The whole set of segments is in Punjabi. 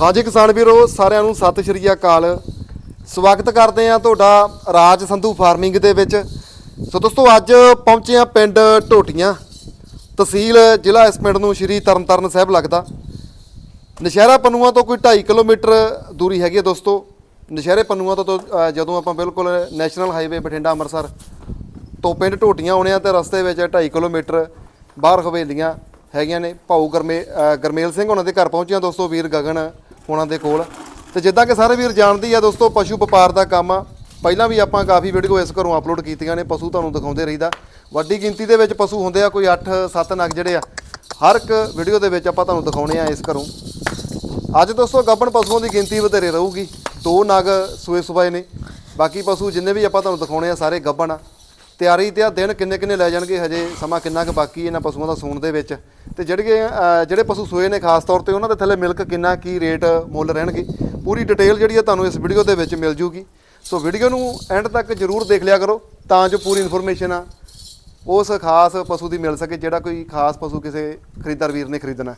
ਹਾਂਜੀ ਕਿਸਾਨ ਵੀਰੋ ਸਾਰਿਆਂ ਨੂੰ ਸਤਿ ਸ਼੍ਰੀ ਅਕਾਲ। ਸਵਾਗਤ ਕਰਦੇ ਆ ਤੁਹਾਡਾ ਰਾਜ ਸੰਧੂ ਫਾਰਮਿੰਗ ਦੇ ਵਿੱਚ। ਸੋ ਦੋਸਤੋ ਅੱਜ ਪਹੁੰਚੇ ਆ ਪਿੰਡ ਢੋਟੀਆਂ। ਤਹਿਸੀਲ ਜ਼ਿਲ੍ਹਾ ਇਸ ਪਿੰਡ ਨੂੰ ਸ਼੍ਰੀ ਤਰਨਤਾਰਨ ਸਾਹਿਬ ਲੱਗਦਾ। ਨਸ਼ਹਿਰਾ ਪੰਨੂਆਂ ਤੋਂ ਕੋਈ 2.5 ਕਿਲੋਮੀਟਰ ਦੂਰੀ ਹੈਗੀ ਹੈ ਦੋਸਤੋ। ਨਸ਼ਹਿਰੇ ਪੰਨੂਆਂ ਤੋਂ ਤੋਂ, ਜਦੋਂ ਆਪਾਂ ਬਿਲਕੁਲ ਨੈਸ਼ਨਲ ਹਾਈਵੇ ਬਠਿੰਡਾ ਅੰਮ੍ਰਿਤਸਰ ਤੋਂ ਪਿੰਡ ਢੋਟੀਆਂ ਆਉਣੇ ਆ ਤੇ ਰਸਤੇ ਵਿੱਚ 2.5 ਕਿਲੋਮੀਟਰ ਬਾਹਰ ਹਵੇਲੀਆਂ ਹੈਗੀਆਂ ਨੇ। ਭਾਊ ਗਰਮੇ ਅ, ਗਰਮੇਲ ਸਿੰਘ ਉਹਨਾਂ ਦੇ ਘਰ ਪਹੁੰਚਿਆ ਦੋਸਤੋ ਵੀਰ ਗਗਨ ਉਹਨਾਂ ਦੇ ਕੋਲ। ਤੇ ਜਿੱਦਾਂ ਕਿ ਸਾਰੇ ਵੀਰ ਜਾਣਦੇ ਆ ਦੋਸਤੋ, ਪਸ਼ੂ ਵਪਾਰ ਦਾ ਕੰਮ ਆ। ਪਹਿਲਾਂ ਵੀ ਆਪਾਂ ਕਾਫੀ ਵੀਡੀਓ ਇਸ ਘਰੋਂ ਅਪਲੋਡ ਕੀਤੀਆਂ ਨੇ, ਪਸ਼ੂ ਤੁਹਾਨੂੰ ਦਿਖਾਉਂਦੇ ਰਹੀਦਾ। ਵੱਡੀ ਗਿਣਤੀ ਦੇ ਵਿੱਚ ਪਸ਼ੂ ਹੁੰਦੇ ਆ, ਕੋਈ 8-7 ਨਗ ਜਿਹੜੇ ਆ। ਹਰ ਇੱਕ ਵੀਡੀਓ ਦੇ ਵਿੱਚ ਆਪਾਂ ਤੁਹਾਨੂੰ ਦਿਖਾਉਣੇ ਆ ਇਸ ਘਰੋਂ। ਅੱਜ ਦੋਸਤੋ ਗੱਬਣ ਪਸ਼ੂਆਂ ਦੀ ਗਿਣਤੀ ਵਧੇਰੇ ਰਹੂਗੀ। ਦੋ ਨਗ ਸੂਏ ਸੁਬਾਏ ਨੇ। ਬਾਕੀ ਪਸ਼ੂ ਜਿੰਨੇ ਵੀ ਆਪਾਂ ਤੁਹਾਨੂੰ ਦਿਖਾਉਣੇ ਆ, ਸਾਰੇ ਗੱਬਣ ਆ। ਤਿਆਰੀ ਤੇ ਆ, ਦਿਨ ਕਿੰਨੇ ਕਿੰਨੇ ਲੈ ਜਾਣਗੇ ਹਜੇ? ਸਮਾਂ ਕਿੰਨਾ ਕੁ ਬਾਕੀ ਇਹਨਾਂ ਪਸ਼ੂਆਂ ਦਾ ਸੂਣ ਦੇ ਵਿੱਚ? ਤੇ ਜਿਹੜੇ ਜਿਹੜੇ ਪਸ਼ੂ ਸੋਏ ਨੇ ਖਾਸ ਤੌਰ ਤੇ, ਉਹਨਾਂ ਦੇ ਥੱਲੇ ਮਿਲਕ ਕਿੰਨਾ ਕੀ ਰੇਟ ਮੁੱਲ ਰਹਿਣਗੇ? ਪੂਰੀ ਡਿਟੇਲ ਜਿਹੜੀ ਆ ਤੁਹਾਨੂੰ ਇਸ ਵੀਡੀਓ ਦੇ ਵਿੱਚ ਮਿਲ ਜੂਗੀ। ਸੋ ਵੀਡੀਓ ਨੂੰ ਐਂਡ ਤੱਕ ਜਰੂਰ ਦੇਖ ਲਿਆ ਕਰੋ, ਤਾਂ ਜੋ ਪੂਰੀ ਇਨਫੋਰਮੇਸ਼ਨ ਆ ਉਸ ਖਾਸ ਪਸ਼ੂ ਦੀ ਮਿਲ ਸਕੇ, ਜਿਹੜਾ ਕੋਈ ਖਾਸ ਪਸ਼ੂ ਕਿਸੇ ਖਰੀਦਦਾਰ ਵੀਰ ਨੇ ਖਰੀਦਣਾ।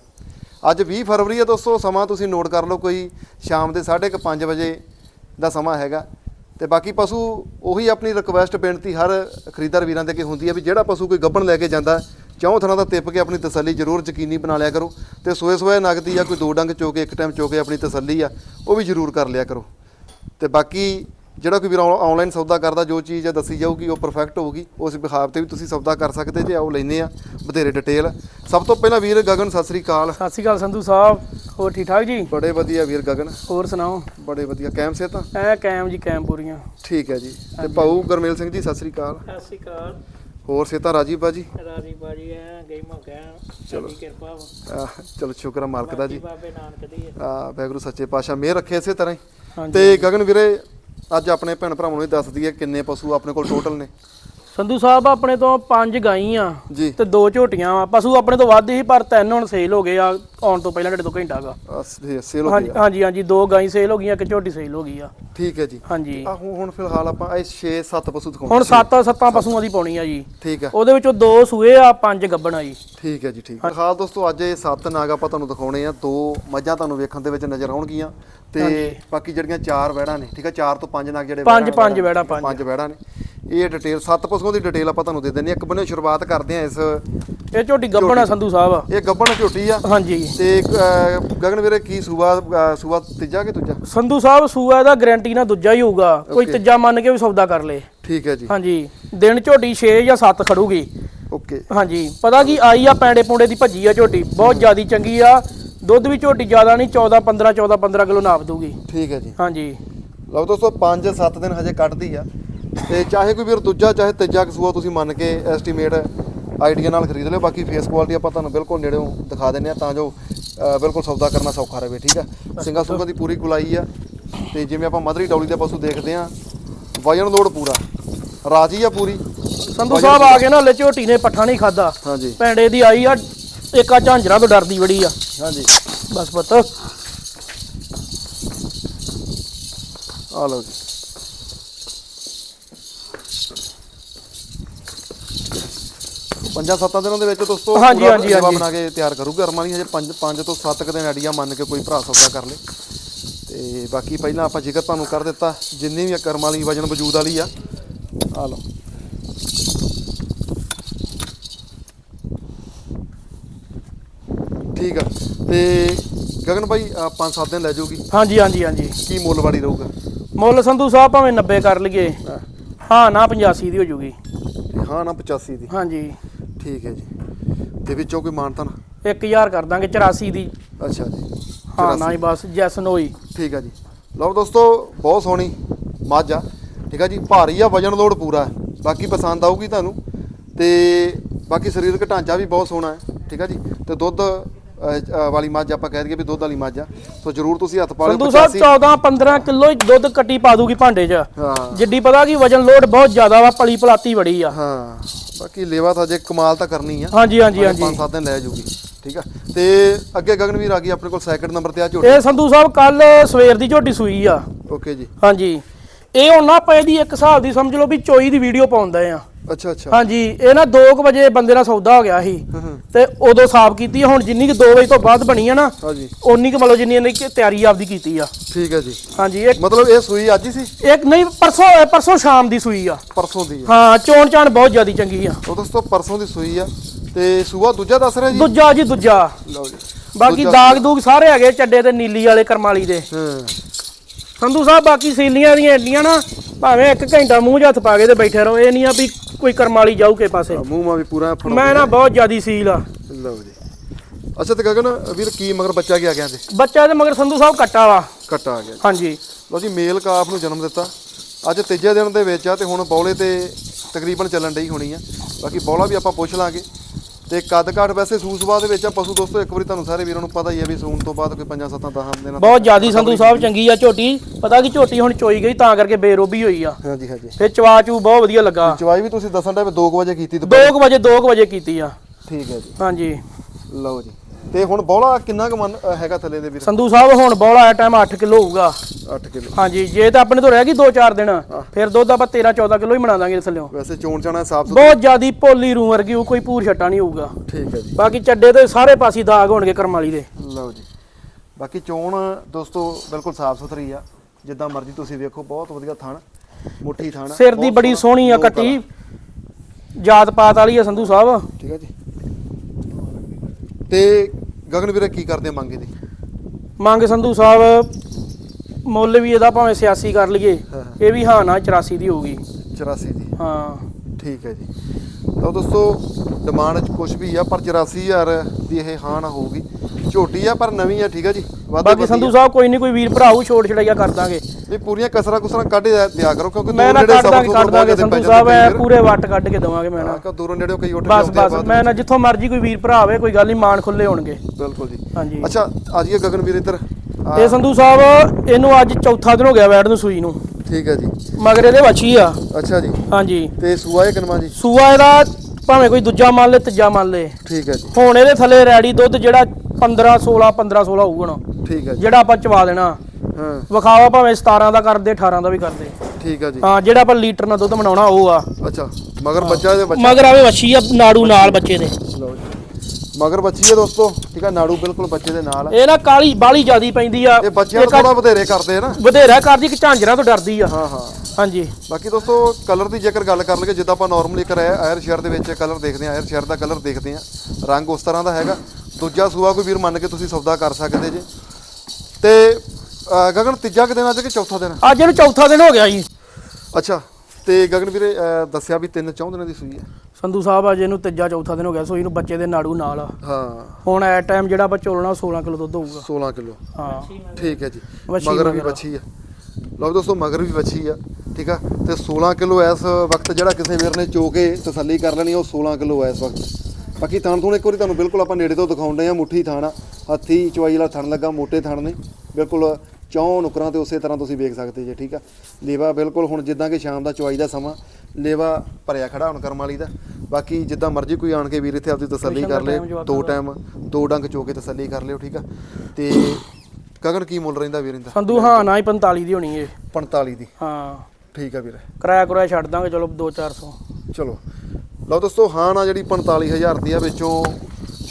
ਅੱਜ 20 ਫਰਵਰੀ ਹੈ ਦੋਸਤੋ, ਸਮਾਂ ਤੁਸੀਂ ਨੋਟ ਕਰ ਲਓ ਕੋਈ ਸ਼ਾਮ ਦੇ 5:30 ਵਜੇ ਦਾ ਸਮਾਂ ਹੈਗਾ। ਤੇ ਬਾਕੀ ਪਸ਼ੂ ਉਹੀ ਆਪਣੀ ਰਿਕੁਐਸਟ ਬੇਨਤੀ ਹਰ ਖਰੀਦਦਾਰ ਵੀਰਾਂ ਦੇ ਅੱਗੇ ਹੁੰਦੀ ਹੈ ਵੀ ਜਿਹੜਾ ਪਸ਼ੂ ਕੋਈ ਗੱਭਣ ਲੈ ਕੇ ਜਾਂਦਾ, ਚੌਂ ਥਣਾ ਦਾ ਤਿੱਪ ਕੇ ਆਪਣੀ ਤਸੱਲੀ ਜ਼ਰੂਰ ਯਕੀਨੀ ਬਣਾ ਲਿਆ ਕਰੋ ਤੇ ਸੋਏ ਸੋਏ ਨਗਦੀ ਆ ਕੋਈ ਦੋ ਡੰਗ ਚੋ ਕੇ, ਇੱਕ ਟਾਈਮ ਚੋ ਕੇ ਆਪਣੀ ਤਸੱਲੀ ਆ, ਉਹ ਵੀ ਜ਼ਰੂਰ ਕਰ ਲਿਆ ਕਰੋ। ਤੇ ਬਾਕੀ ਜਿਹੜਾ ਕੋਈ ਵੀਰ ਆਨਲਾਈਨ ਸੌਦਾ ਕਰਦਾ ਜੋ ਚੀਜ਼ ਦੱਸੀ ਜਾਊਗੀ ਉਹ ਪਰਫੈਕਟ ਹੋਊਗੀ। ਉਸ ਵਿਖਾਵ ਤੇ ਵੀ ਤੁਸੀਂ ਸੌਦਾ ਕਰ ਸਕਦੇ ਜੇ ਆਓ ਲੈਨੇ ਆ ਬਥੇਰੇ ਡਿਟੇਲ ਸਭ ਤੋਂ ਪਹਿਲਾਂ ਵੀਰ ਗਗਨ ਸਤਿ ਸ੍ਰੀ ਅਕਾਲ। ਸਤਿ ਸ਼੍ਰੀ ਅਕਾਲ ਸੰਧੂ ਸਾਹਿਬ ਹੋਰ ਠੀਕ ਠਾਕ ਜੀ? ਬੜੇ ਵਧੀਆ ਵੀਰ ਗਗਨ। ਹੋਰ ਸੁਣਾਓ? ਬੜੇ ਵਧੀਆ। ਕੈਮ ਸੇ ਤਾਂ ਐ ਕਾਇਮ ਜੀ ਕਾਇਮ ਪੂਰੀਆਂ। ਠੀਕ ਹੈ ਜੀ। ਤੇ ਭਾਊ ਗਰਮੇਲ ਸਿੰਘ ਜੀ ਸਤਿ ਸ੍ਰੀ ਅਕਾਲ। ਸਤਿ ਸ਼੍ਰੀ ਅਕਾਲ। ਹੋਰ ਸੇਤਾ ਰਾਜੀ ਬਾਜੀ ਰਾਜੀ ਬਾਜੀ ਐ ਗਈ ਮੌਕਾ ਚਲੋ। ਕਿਰਪਾ ਚਲੋ ਸ਼ੁਕਰ ਮਾਲਕ ਦਾ ਜੀ। ਬਾਬੇ ਨਾਨਕ ਦੀ ਹੈ ਆ ਵੈਗੁਰੂ ਸੱਚੇ ਪਾਤਸ਼ਾਹ ਮਿਹਰ ਰੱਖੇ ਇਸੇ ਤਰ੍ਹਾਂ ਹੀ। ਤੇ ਗਗਨ ਵੀਰੇ ਅੱਜ ਆਪਣੇ ਭੈਣ ਭਰਾਵਾਂ ਨੂੰ ਇਹ ਦੱਸ ਦਈਏ ਕਿੰਨੇ ਪਸ਼ੂ ਆਪਣੇ ਕੋਲ ਟੋਟਲ ਨੇ। ਸੰਧੂ ਸਾਹਿਬ ਆਪਣੇ ਤੋਂ ਪੰਜ ਗਾਈ ਆ ਜੀ। ਤੇ ਦੋ ਝੋਟੀਆਂ ਆ ਪਸ਼ੂ ਆਪਣੇ ਤੋਂ ਵੱਧ ਹੀ ਪਰ ਤਿੰਨ ਹੁਣ ਸੇਲ ਹੋ ਗਏ ਆ ਆਉਣ ਤੋਂ ਪਹਿਲਾਂ ਢੇਡ ਤੋਂ ਘੰਟਾ ਗਾ। ਸੇਲ ਹੋ ਗਿਆ। ਹਾਂਜੀ ਹਾਂਜੀ ਦੋ ਗਾਈ ਸੇਲ ਹੋ ਗਈਆਂ ਇੱਕ ਝੋਟੀ ਸੇਲ ਹੋ ਗਈ ਆ। ਠੀਕ ਹੈ ਜੀ। ਹਾਂਜੀ। ਆ ਹੁਣ ਫਿਲਹਾਲ ਆਪਾਂ ਇਹ 6 7 ਪਸ਼ੂ ਦਿਖਾਉਂਦੇ ਹੁਣ ਸੱਤ ਸੱਤਾਂ ਪਸ਼ੂਆਂ ਦੀ ਪਾਉਣੀ ਆ ਜੀ। ਠੀਕ ਹੈ। ਉਹਦੇ ਵਿੱਚੋਂ ਦੋ ਸੂਏ ਆ ਪੰਜ ਗੱਬਣ ਆ ਜੀ। ਠੀਕ ਹੈ ਜੀ ਠੀਕ। ਹੈ ਫਿਲਹਾਲ ਦੋਸਤੋ ਅੱਜ ਇਹ ਸੱਤ ਨਾਗ ਆਪਾਂ ਤੁਹਾਨੂੰ ਦਿਖਾਉਣੇ ਆ। ਦੋ ਮੱਝਾਂ ਤੁਹਾਨੂੰ ਵੇਖਣ ਦੇ ਵਿੱਚ ਨਜ਼ਰ ਆਉਣਗੀਆਂ। ਤੇ ਬਾਕੀ ਜਿਹੜੀਆਂ ਚਾਰ ਵਹਿੜਾਂ ਨੇ ਠੀਕ ਹੈ ਚਾਰ ਤੋਂ ਪੰਜ ਨਾਗ ਜਿਹੜੇ ਪੰਜ- ਪੰਜ ਵਹਿੜਾਂ, ਪੰਜ। ਵਹਿੜਾਂ ਨੇ। ਇਹ ਡਿਟੇਲ ਸੱਤ ਪਸ਼ੂਆਂ ਦੀ ਡਿਟੇਲ ਆਪਾਂ ਤੁਹਾਨੂੰ ਦੇ ਦਿੰਦੇ ਹਾਂ। ਇੱਕ ਬੰਨੇ ਸ਼ੁਰੂਆਤ ਕਰਦੇ ਆ ਇਸ ਇਹ ਝੋਟੀ ਗੱਬਣ ਆ ਸੰਧੂ ਸਾਹਿਬ ਇਹ ਗੱਬਣ ਝੋਟੀ ਆ। ਹਾਂਜੀ। ਤੇ ਗਗਨ ਵੀਰੇ ਕੀ ਸੂਆ ਅਹ, ਸੂਆ ਤੀਜਾ ਕਿ ਦੂਜਾ? ਸੰਧੂ ਸਾਹਿਬ ਸੂਆ ਦਾ ਗਾਰੰਟੀ ਨਾਲ ਦੂਜਾ ਹੀ ਹੋਊਗਾ। ਕੋਈ. ਤੀਜਾ ਮੰਨ ਕੇ ਵੀ ਸੌਦਾ ਕਰ ਲੇ। ਠੀਕ ਹੈ ਜੀ। ਹਾਂਜੀ। ਦਿਨ ਝੋਟੀ 6 ਜਾਂ 7 ਖੜੂਗੀ। ਓਕੇ ਹਾਂਜੀ। ਪਤਾ ਕੀ ਆਈ ਆ ਪੈਂਡੇ ਪੌਂਡੇ ਦੀ ਭੱਜੀ ਆ ਝੋਟੀ। ਬਹੁਤ ਜ਼ਿਆਦੀ ਚੰਗੀ ਆ। ਦੁੱਧ ਵੀ ਝੋਟੀ ਜ਼ਿਆਦਾ ਨਹੀਂ 14 15 14 15 ਕਿਲੋ ਨਾਪ ਦੂਗੀ ਠੀਕ ਹੈ ਜੀ। ਹਾਂਜੀ। ਲਓ ਦੋਸਤੋ 5-7 ਦਿਨ ਹਜੇ ਕੱਢਦੀ ਆ। ਤੇ ਚਾਹੇ ਕੋਈ ਵੀਰ ਦੂਜਾ ਚਾਹੇ ਤੀਜਾ ਕਸੂਆ ਤੁਸੀਂ ਮੰਨ ਕੇ ਐਸਟੀਮੇਟ ਆਈਡੀਆ ਨਾਲ ਖਰੀਦ ਲਿਓ ਬਾਕੀ ਫੇਸ ਕੁਆਲਿਟੀ ਆਪਾਂ ਤੁਹਾਨੂੰ ਬਿਲਕੁਲ ਨੇੜਿਓਂ ਦਿਖਾ ਦਿੰਨੇ ਆ ਤਾਂ ਜੋ ਬਿਲਕੁਲ ਸੌਦਾ ਕਰਨਾ ਸੌਖਾ ਰਹੇ ਠੀਕ ਆ ਸਿੰਗਾ ਸੁੰਗਾ ਦੀ ਪੂਰੀ ਗੁਲਾਈ ਆ ਤੇ ਜਿਵੇਂ ਆਪਾਂ ਮਧਰੀ ਡੌਲੀ ਦੇ ਪਸ਼ੂ ਦੇਖਦੇ ਆ ਵਜਨ ਲੋਡ ਪੂਰਾ ਰਾਜੀ ਆ ਪੂਰੀ। ਸੰਧੂ ਸਾਹਿਬ ਆ ਕੇ ਨਾ ਹਲੇ ਝੋਟੀ ਨੇ ਪੱਠਾ ਨਹੀਂ ਖਾਦਾ ਹਾਂਜੀ। ਪੈਂਡੇ ਦੀ ਆਈ ਆ ਇੱਕ ਆ ਝਾਂਜਰਾ ਤੋਂ ਡਰਦੀ ਬੜੀ ਆ। ਹਾਂਜੀ। ਬਸ ਪੁੱਤ। ਆ ਲਓ ਜੀ। ਪੰਜਾਂ ਸੱਤਾਂ ਦਿਨਾਂ ਦੇ ਵਿੱਚ ਦੋਸਤੋ ਹਾਂਜੀ, ਪੂਰਾ ਹਾਂਜੀ, ਸੇਵਾ ਹਾਂਜੀ। ਬਣਾ ਕੇ ਤਿਆਰ ਕਰੂਗਾ ਅਰਮਾਂ ਨਹੀਂ ਹਜੇ 5 5 ਤੋਂ 7 ਕੁ ਦਿਨ ਆਈਡੀਆ ਮੰਨ ਕੇ ਕੋਈ ਭਰਾ ਸੌਦਾ ਕਰ ਲੇ। ਤੇ ਬਾਕੀ ਪਹਿਲਾਂ ਆਪਾਂ ਜ਼ਿਕਰ ਤੁਹਾਨੂੰ ਕਰ ਦਿੱਤਾ ਜਿੰਨੀ ਵੀ ਕਰਮਾਂ ਵਾਲੀ ਵਜਨ ਵਜੂਦ ਵਾਲੀ ਆ ਆ ਲਓ। ਠੀਕ ਆ ਤੇ ਗਗਨ ਭਾਈ 5-7 ਦਿਨ ਲੈ ਜਾਊਗੀ। ਹਾਂਜੀ ਹਾਂਜੀ ਹਾਂਜੀ। ਕੀ ਮੁੱਲ ਵਾਲੀ ਰਹੂਗਾ? ਮੁੱਲ ਸੰਧੂ ਸਾਹਿਬ ਭਾਵੇਂ 90 ਕਰ ਲਈਏ। ਹਾਂ। ਨਾ 85 ਦੀ ਹੋ ਜੂਗੀ। ਹਾਂ ਨਾ 85 ਦੀ। ਹਾਂਜੀ। ਠੀਕ ਹੈ ਜੀ। ਤੇ ਵਿੱਚੋਂ ਕੋਈ ਮਾਨਤਾ ਨਾ? 1000 ਕਰ ਦਾਂਗੇ 84 ਦੀ। ਅੱਛਾ ਜੀ ਹਾਂ ਨਾ ਹੀ ਬਸ ਜੈਸ ਨੋਈ ਠੀਕ ਆ ਜੀ। ਲਓ ਦੋਸਤੋ ਬਹੁਤ ਸੋਹਣੀ ਮੱਝ ਆ। ਠੀਕ ਆ ਜੀ ਭਾਰੀ ਆ ਵਜਨ ਲੋਡ ਪੂਰਾ ਹੈ। ਬਾਕੀ ਪਸੰਦ ਆਊਗੀ ਤੁਹਾਨੂੰ। ਤੇ ਬਾਕੀ ਸਰੀਰਕ ਢਾਂਚਾ ਵੀ ਬਹੁਤ ਸੋਹਣਾ ਹੈ। ਠੀਕ ਆ ਜੀ ਤੇ ਦੁੱਧ ਵਾਲੀ ਮੱਝ ਆਪਾਂ ਕਹਿ ਦਈਏ ਵੀ ਦੁੱਧ ਵਾਲੀ ਮੱਝ ਆ। ਸੋ ਜਰੂਰ ਤੁਸੀਂ ਹੱਥ ਪਾ ਲਿਓ ਸੰਧੂ ਸਾਹਿਬ 14 15 ਕਿਲੋ ਦੁੱਧ ਕੱਟੀ ਪਾ ਦੂਗੀ ਭਾਂਡੇ 'ਚ। ਹਾਂ। ਜਿੱਡੀ ਪਤਾ ਕੀ ਵਜਨ ਲੋਡ ਬਹੁਤ ਜ਼ਿਆਦਾ ਵਾ ਪਲੀ ਪਲਾਤੀ ਬੜੀ ਆ। ਹਾਂ ਬਾਕੀ ਲੇਵਾ ਤਾਂ ਜੇ ਕਮਾਲ ਤਾਂ ਕਰਨੀ ਆ। ਹਾਂਜੀ ਹਾਂਜੀ ਹਾਂਜੀ ਪੰਜ ਸੱਤ ਦਿਨ ਲੈ ਜੂਗੀ ਠੀਕ ਆ। ਤੇ ਅੱਗੇ ਗਗਨਵੀਰ ਆ ਗਈ ਆਪਣੇ ਕੋਲ ਸੈਕਿੰਡ ਨੰਬਰ ਤੇ ਆ ਝੋਟੀ। ਇਹ ਸੰਧੂ ਸਾਹਿਬ ਕੱਲ ਸਵੇਰ ਦੀ ਝੋਟੀ ਸੂਈ ਆ। ਓਕੇ ਜੀ। ਹਾਂਜੀ। ਇਹ ਹੁਣ ਨਾ ਆਪਾਂ ਇਹਦੀ ਇੱਕ ਹਿਸਾਬ ਦੀ ਸਮਝ ਲਓ ਵੀ ਚੋਈ ਦੀ ਵੀਡੀਓ ਪਾਉਂਦੇ ਆ। ਅੱਛਾ ਅੱਛਾ। ਹਾਂਜੀ ਇਹ ਨਾ 2 ਵਜੇ ਬੰਦੇ ਨਾਲ ਸੌਦਾ ਹੋ ਗਿਆ ਸੀ। ਤੇ ਉਦੋਂ ਸਾਫ਼ ਕੀਤੀ ਹੁਣ ਜਿੰਨੀ ਕਿ 2 ਵਜੇ ਤੋਂ ਬਾਅਦ ਬਣੀ ਆ ਨਾ ਹਾਂਜੀ। ਉਨੀ ਕੁ ਮਤਲਬ ਜਿੰਨੀ ਇਹਨੇ ਕਿ ਤਿਆਰੀ ਆਪਦੀ ਕੀਤੀ ਆ। ਠੀਕ ਹੈ ਜੀ। ਹਾਂਜੀ ਇੱਕ ਮਤਲਬ ਇਹ ਸੂਈ ਅੱਜ ਹੀ ਸੀ? ਇੱਕ ਨਹੀਂ ਪਰਸੋਂ ਪਰਸੋਂ ਸ਼ਾਮ ਦੀ ਸੂਈ ਆ। ਪਰਸੋਂ ਦੀ ਹੈ ਚੋਣ ਚਾਣ ਬਹੁਤ ਜ਼ਿਆਦੀ ਚੰਗੀ ਆ। ਉਹ ਦੋਸਤੋ ਪਰਸੋਂ ਦੀ ਸੂਈ ਆ। ਤੇ ਸੂਆ ਦੂਜਾ ਦੱਸ ਰਿਹਾ ਜੀ? ਦੂਜਾ ਜੀ ਦੂਜਾ। ਲਓ ਜੀ। ਬਾਕੀ ਦਾਗ ਦੂਗ ਸਾਰੇ ਹੈਗੇ ਚੱਡੇ ਤੇ ਨੀਲੀ ਵਾਲੇ ਕਰਮਾਲੀ ਦੇ। ਹਾਂ। ਸੰਧੂ ਸਾਹਿਬ ਬਾਕੀ ਸੀਲੀਆਂ ਦੀਆਂ ਏਡੀਆਂ ਨਾ ਭਾਵੇਂ ਇੱਕ ਘੰਟਾ ਮੂੰਹ 'ਚ ਹੱਥ ਪਾ ਕੇ ਤੇ ਬੈਠੇ ਰਹੋ ਇਹ ਨਹੀਂ ਆ ਵੀ ਕੋਈ ਕਰਮਾਲੀ ਜਾਊ ਕੇ ਪਾਸੇ। ਆ, ਮੂੰਹ ਮਾ ਵੀ ਪੂਰਾ ਫੜੋ। ਮੈਂ ਨਾ ਬਹੁਤ ਜ਼ਿਆਦੀ ਸੀਲ ਆ। ਲਓ ਜੀ। ਅੱਛਾ ਤੇ ਗਗਨ ਵੀਰ ਕੀ ਮਗਰ ਬੱਚਾ ਗਿਆ ਗਿਆ ਤੇ? ਬੱਚਾ ਤੇ ਮਗਰ ਸੰਧੂ ਸਾਹਿਬ ਕੱਟਾ ਵਾ। ਕੱਟਾ ਆ ਗਿਆ। ਹਾਂਜੀ। ਲਓ ਜੀ ਮੇਲ ਕਾਫ ਨੂੰ ਜਨਮ ਦਿੱਤਾ। ਅੱਜ ਤੀਜੇ ਦਿਨ ਦੇ ਵਿੱਚ ਆ ਤੇ ਹੁਣ ਬੌਲੇ ਤੇ ਤਕਰੀਬਨ ਚੱਲਣ ਡਈ ਹੋਣੀ ਆ। ਬਾਕੀ ਬੌਲਾ ਵੀ ਆਪਾਂ ਪੁੱਛ ਲਾਂਗੇ। ਤੇ ਕੱਦ ਘਾਟ ਵੈਸੇ ਸੂਸਵਾ ਦੇ ਵਿੱਚ ਆ ਪਸ਼ੂ ਦੋਸਤੋ ਇੱਕ ਵਾਰੀ ਤੁਹਾਨੂੰ ਸਾਰੇ ਵੀਰਾਂ ਨੂੰ ਪਤਾ ਹੀ ਆ ਵੀ ਸੂਣ ਤੋਂ ਬਾਅਦ ਕੋਈ 5 7 10 ਦਿਨਾਂ ਬਹੁਤ ਜ਼ਿਆਦੀ ਸੰਧੂ ਸਾਹਿਬ ਚੰਗੀ ਆ ਝੋਟੀ। ਪਤਾ ਕਿ ਝੋਟੀ ਹੁਣ ਚੋਈ ਗਈ ਤਾਂ ਕਰਕੇ ਬੇਰੋਬੀ ਹੋਈ ਆ। ਹਾਂਜੀ ਹਾਂਜੀ। ਫਿਰ ਚਵਾ ਚੂ ਬਹੁਤ ਵਧੀਆ ਲੱਗਾ। ਚਵਾਈ ਵੀ ਤੁਸੀਂ ਦੱਸਣ ਦਾ 2 ਵਜੇ ਕੀਤੀ ਤੇ 2 ਵਜੇ 2 ਵਜੇ ਕੀਤੀ ਆ। ਠੀਕ ਹੈ ਜੀ। ਹਾਂਜੀ। ਲਓ ਜੀ। ਤੇ ਹੁਣ ਬੌਲਾ ਕਿੰਨਾ ਕੁ ਮਨ ਹੈਗਾ ਥੱਲੇ ਦੇ ਵੀਰ? ਸੰਧੂ ਸਾਹਿਬ ਹੁਣ ਬੌਲਾ ਆ ਟਾਈਮ 8 ਕਿਲੋ ਹੋਊਗਾ। 8 ਕਿਲੋ। ਹਾਂਜੀ ਜੇ ਤਾਂ ਆਪਣੇ ਤੋਂ ਰਹਿ ਗਈ 2-4 ਦਿਨ ਫਿਰ ਦੁੱਧ ਆਪਾਂ 13-14 ਕਿਲੋ ਹੀ ਬਣਾ ਦਾਂਗੇ ਥੱਲਿਓ ਵੈਸੇ ਚੋਣ ਚਾਣਾ ਸਾਫ਼ ਬਹੁਤ ਜ਼ਿਆਦੀ ਪੋਲੀ ਰੂ ਵਰਗੀ ਉਹ ਕੋਈ ਪੂਰ ਛੱਟਾ ਨਹੀਂ ਹੋਊਗਾ। ਠੀਕ ਹੈ ਜੀ। ਬਾਕੀ ਚੱਡੇ ਤੇ ਸਾਰੇ ਪਾਸੇ ਦਾਗ ਹੋਣਗੇ ਕਰਮ ਵਾਲੀ ਦੇ। ਲਓ ਜੀ। ਬਾਕੀ ਚੋਣ ਦੋਸਤੋ ਬਿਲਕੁਲ ਸਾਫ਼ ਸੁਥਰੀ ਆ। ਜਿੱਦਾਂ ਮਰਜ਼ੀ ਤੁਸੀਂ ਵੇਖੋ ਬਹੁਤ ਵਧੀਆ ਥਣ ਮੁੱਠੀ ਥਣ ਸਿਰ ਦੀ ਬੜੀ ਸੋਹਣੀ ਆ ਕੱਟੀ। ਜਾਤ ਪਾਤ ਵਾਲੀ ਆ ਸੰਧੂ ਸਾਹਿਬ। ਠੀਕ ਹੈ ਜੀ। ਤੇ ਗਗਨ ਵੀਰੇ ਕੀ ਕਰਦੇ ਆ ਮੰਗੇ ਦੀ ਮੰਗ ਸੰਧੂ ਸਾਹਿਬ ਮੁੱਲ ਵੀ ਇਹਦਾ ਭਾਵੇਂ 86 ਕਰ ਲਈਏ ਹਾਂ। ਇਹ ਵੀ ਹਾਂ ਨਾ 84 ਦੀ ਹੋਊਗੀ। 84 ਦੀ। ਹਾਂ। ਠੀਕ ਹੈ ਜੀ। ਤਾਂ ਦੋਸਤੋ ਡਿਮਾਂਡ ਚ ਕੁਝ ਵੀ ਆ ਪਰ 84000 ਦੀ ਇਹ ਹਾਂ ਨਾ ਹੋਊਗੀ। ਝੋਟੀ ਆ ਪਰ ਨਵੀਂ ਆ ਠੀਕ ਹੈ ਜੀ। ਵਾਧੇ ਬਾਕੀ ਸੰਧੂ ਆ। ਸਾਹਿਬ ਕੋਈ ਨਹੀਂ ਕੋਈ ਵੀਰ ਭਰਾਊ ਛੋੜ ਛੜਾਈਆ ਕਰ ਦਾਂਗੇ। ਇਹ ਪੂਰੀਆਂ ਕਸਰਾਂ ਕੁਸਰਾਂ ਕੱਢ ਦਿਆ ਕਰੋ ਕਿਉਂਕਿ ਮੈਂ ਨਾ ਕੱਢ ਦਾਂਗੇ ਕੱਢ ਦਾਂਗੇ ਸੰਧੂ ਸਾਹਿਬ ਐ ਪੂਰੇ ਵੱਟ ਕੱਢ ਕੇ ਦਵਾਂਗੇ ਮੈਂ ਨਾ। ਕਿ ਦੂਰੋਂ ਨੇੜੇ ਕਈ ਉੱਠ ਬਸ ਜਾਂਦੇ ਆ ਬਸ ਬਾਅਦ ਮੈਂ ਨਾ ਜਿੱਥੋਂ ਮਰਜ਼ੀ ਕੋਈ ਵੀਰ ਭਰਾ ਆਵੇ ਕੋਈ ਗੱਲ ਨਹੀਂ ਮਾਨ ਖੁੱਲੇ ਹੋਣਗੇ। ਬਿਲਕੁਲ ਜੀ। ਹਾਂਜੀ। ਅੱਛਾ ਆ ਜਾਈਏ ਗਗਨ ਵੀਰ ਇੱਧਰ। ਆ, ਇਹ ਸੰਧੂ ਸਾਹਿਬ ਇਹਨੂੰ ਅੱਜ ਚੌਥਾ ਦਿਨ ਹੋ ਗਿਆ ਵੈੜ ਨੂੰ ਸੂਈ ਨੂੰ। ਠੀਕ ਹੈ ਜੀ। ਮਗਰ ਇਹਦੇ ਵੱਛੀ ਆ। ਅੱਛਾ ਜੀ। ਹਾਂਜੀ। ਤੇ ਸੂਆ ਇਹ ਕਿਨਵਾ ਜੀ? ਸੂਆ ਇਹਦਾ ਭਾਵੇਂ ਕੋਈ ਦੂਜਾ ਮੰਨ ਲੇ ਤੀਜਾ ਮੰਨ ਲੇ। ਠੀਕ ਹੈ ਜੀ। ਹੁਣ ਇਹਦੇ ਥੱਲੇ ਰੈਡੀ ਦੁੱਧ ਜਿਹੜਾ 15 16 15 16 ਹੋਊਗਾ ਨਾ। ਠੀਕ ਹੈ ਜੀ। ਜਿਹੜਾ ਆਪਾਂ ਚਵਾ ਦੇਣਾ। ਹਾਂ। ਵਿਖਾਵਾ ਭਾਵੇਂ 17 ਦਾ ਕਰਦੇ 18 ਦਾ ਵੀ ਕਰਦੇ। ਠੀਕ ਹੈ ਜੀ। ਹਾਂ ਜਿਹੜਾ ਆਪਾਂ ਲੀਟਰ ਨਾਲ ਦੁੱਧ ਬਣਾਉਣਾ ਉਹ ਆ ਅੱਛਾ ਮਗਰ ਬੱਚਾ ਇਹਦੇ ਬੱਚਾ। ਮਗਰ ਆਵੇ ਵੱਛੀ ਆ ਨਾੜੂ ਨਾਲ ਬੱਚੇ ਦੇ। ਲਓ ਜੀ। ਮਗਰ ਬੱਚੀ ਹੈ ਦੋਸਤੋ ਠੀਕ ਹੈ ਨਾੜੂ ਬਿਲਕੁਲ ਬੱਚੇ ਦੇ ਨਾਲ ਆ। ਇਹ ਨਾ ਕਾਲੀ ਬਾਲੀ ਜਿਆਦੀ ਪੈਂਦੀ ਆ। ਇਹ ਬੱਚਿਆਂ ਨੂੰ ਥੋੜਾ ਵਧੇਰੇ ਕਰਦੇ ਆ ਨਾ। ਵਧੇਰਾ ਕਰਦੀ ਕਿ ਝਾਂਜਰਾਂ ਤੋਂ ਡਰਦੀ ਆ। ਹਾਂ ਹਾਂ। ਹਾਂਜੀ। ਬਾਕੀ ਦੋਸਤੋ ਕਲਰ ਦੀ ਜੇਕਰ ਗੱਲ ਕਰ ਲਈਏ ਜਿੱਦਾਂ ਆਪਾਂ ਨਾਰਮਲੀ ਕਰ ਆਇਰ ਸ਼ੇਅਰ ਦੇ ਵਿੱਚ ਕਲਰ ਦੇਖਦੇ ਆ ਆਇਰ ਸ਼ੇਅਰ ਦਾ ਕਲਰ ਦੇਖਦੇ ਆ। ਰੰਗ ਉਸ ਤਰ੍ਹਾਂ ਦਾ ਹੈਗਾ। ਦੂਜਾ ਸੂਆ ਕੋਈ ਵੀਰ ਮੰਨ ਕੇ ਤੁਸੀਂ ਸੌਦਾ ਕਰ ਸਕਦੇ ਜੇ। ਤੇ ਅਹ, ਗਗਨ ਤੀਜਾ ਕਿ ਦਿਨ ਅੱਜ ਕਿ ਚੌਥਾ ਦਿਨ? ਅੱਜ ਇਹਨੂੰ ਚੌਥਾ ਦਿਨ ਹੋ ਗਿਆ ਜੀ। ਅੱਛਾ ਤੇ ਗਗਨ ਵੀਰੇ ਅਹ, ਦੱਸਿਆ ਵੀ ਤਿੰਨ ਚੌਂ ਦਿਨਾਂ ਦੀ ਸੂਈ ਹੈ। ਸੰਧੂ ਸਾਹਿਬ ਅੱਜ ਇਹਨੂੰ ਤੀਜਾ ਚੌਥਾ ਦਿਨ ਹੋ ਗਿਆ ਸੋ ਇਹਨੂੰ ਬੱਚੇ ਦੇ ਨਾੜੂ ਨਾਲ ਆ। ਹਾਂ। ਹੁਣ ਐ ਟਾਈਮ ਜਿਹੜਾ ਆਪਾਂ ਚੋਲਣਾ 16 ਕਿਲੋ ਦੁੱਧ ਹੋਊਗਾ। 16 ਕਿਲੋ। ਹਾਂ। ਠੀਕ ਹੈ ਜੀ। ਵੱਛੀ ਮਗਰ ਵੀ ਵਗੈਰਾ। ਬੱਚੀ ਆ। ਲਓ ਦੋਸਤੋ ਮਗਰ ਵੀ ਬੱਚੀ ਆ। ਠੀਕ ਆ? ਤੇ 16 ਕਿਲੋ ਇਸ ਵਕਤ ਜਿਹੜਾ ਕਿਸੇ ਵੀਰ ਨੇ ਚੋ ਕੇ ਤਸੱਲੀ ਕਰ ਲੈਣੀ ਉਹ 16 ਕਿਲੋ ਆ ਇਸ ਵਕਤ। ਬਾਕੀ ਥਣ ਥੁਣ ਇੱਕ ਵਾਰੀ ਤੁਹਾਨੂੰ ਬਿਲਕੁਲ ਆਪਾਂ ਨੇੜੇ ਤੋਂ ਦਿਖਾਉਂਦੇ ਆ ਮੁੱਠੀ ਥਣ ਆ। ਹੱਥੀ ਚਵਾਈ ਵਾਲਾ ਥਣ ਲੱਗਾ ਮੋਟੇ ਥਣ ਨੇ। ਬਿਲਕੁਲ ਚੌਂ ਨੁਕਰਾਂ ਤੇ ਉਸੇ ਤਰ੍ਹਾਂ ਤੁਸੀਂ ਵੇਖ ਸਕਦੇ ਜੇ ਠੀਕ ਆ? ਲੇਵਾ ਬਿਲਕੁਲ ਹੁਣ ਜਿੱਦਾਂ ਕਿ ਸ਼ਾਮ ਦਾ ਚਵਾਈ ਦਾ ਸਮਾਂ ਲੇਵਾ ਭਰਿਆ ਖੜਾ ਹੁਣ ਕਰਮ ਵਾਲੀ ਦਾ। ਬਾਕੀ ਜਿੱਦਾਂ ਮਰਜ਼ੀ ਕੋਈ ਆਣ ਕੇ ਵੀਰ ਇੱਥੇ ਆਪਦੀ ਤਸੱਲੀ ਕਰ ਲੇ ਦੋ ਟਾਈਮ ਦੋ ਡੰਗ ਚੋ ਕੇ ਤਸੱਲੀ ਕਰ ਲਿਓ ਠੀਕ ਆ? ਤੇ ਗਗਨ ਕੀ ਮੁੱਲ ਰਹਿੰਦਾ ਵੀਰ ਇਹਦਾ? ਸੰਧੂ ਹਾਂ ਨਾ ਹੀ 45 ਦੀ ਹੋਣੀ ਏ। 45 ਦੀ। ਹਾਂ। ਠੀਕ ਆ ਵੀਰ। ਕਿਰਾਇਆ ਕੁਰਾਇਆ ਛੱਡ ਦਾਂਗੇ ਚਲੋ 2-400 ਚਲੋ। ਲਓ ਦੋਸਤੋ ਹਾਂ ਨਾ ਜਿਹੜੀ 45000 ਦੀ ਆ ਵਿੱਚੋਂ